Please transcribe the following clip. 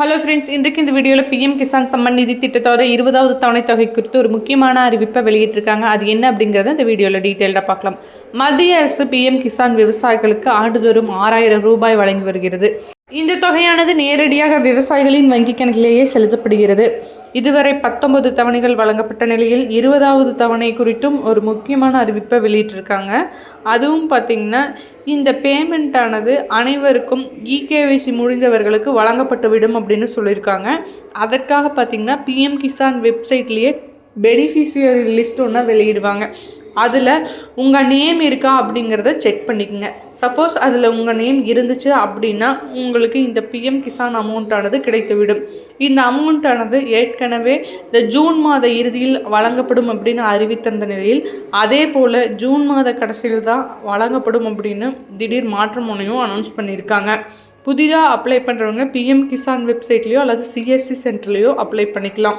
Hello friends இன்றைக்கு இந்த வீடியோவில் பிஎம் கிசான் சம்மன் நிதி திட்டத்தோட இருபதாவது தவணை தொகை குறித்து ஒரு முக்கியமான அறிவிப்பை வெளியிட்டிருக்காங்க. அது என்ன அப்படிங்கிறத இந்த வீடியோவில் டீட்டெயில்டாக பார்க்கலாம். மத்திய அரசு பிஎம் கிசான் விவசாயிகளுக்கு ஆண்டுதோறும் ஆறாயிரம் ரூபாய் வழங்கி வருகிறது. இந்த தொகையானது நேரடியாக விவசாயிகளின் வங்கிக் கணக்கிலேயே செலுத்தப்படுகிறது. இதுவரை பத்தொன்பது தவணைகள் வழங்கப்பட்ட நிலையில் இருபதாவது தவணை குறித்தும் ஒரு முக்கியமான அறிவிப்பை வெளியிட்டிருக்காங்க. அதுவும் பார்த்திங்கன்னா இந்த பேமெண்ட்டானது அனைவருக்கும் இகேவைசி முடிந்தவர்களுக்கு வழங்கப்பட்டுவிடும் அப்படின்னு சொல்லியிருக்காங்க. அதற்காக பார்த்திங்கன்னா பிஎம் கிசான் வெப்சைட்லேயே பெனிஃபிஷியரி லிஸ்ட் ஒன்றா வெளியிடுவாங்க. அதில் உங்கள் நேம் இருக்கா அப்படிங்கிறத செக் பண்ணிக்கோங்க. சப்போஸ் அதில் உங்கள் நேம் இருந்துச்சு அப்படின்னா உங்களுக்கு இந்த பிஎம் கிசான் அமௌண்ட்டானது கிடைத்துவிடும். இந்த அமௌண்ட்டானது ஏற்கனவே இந்த ஜூன் மாத இறுதியில் வழங்கப்படும் அப்படின்னு அறிவித்திருந்த நிலையில் அதே போல் ஜூன் மாத கடைசியில் தான் வழங்கப்படும் அப்படின்னு திடீர் மாற்றம் ஒன்றையும் அனௌன்ஸ் பண்ணியிருக்காங்க. புதிதாக அப்ளை பண்ணுறவங்க பிஎம் கிசான் வெப்சைட்லேயோ அல்லது சிஎஸ்சி சென்டர்லேயோ அப்ளை பண்ணிக்கலாம்.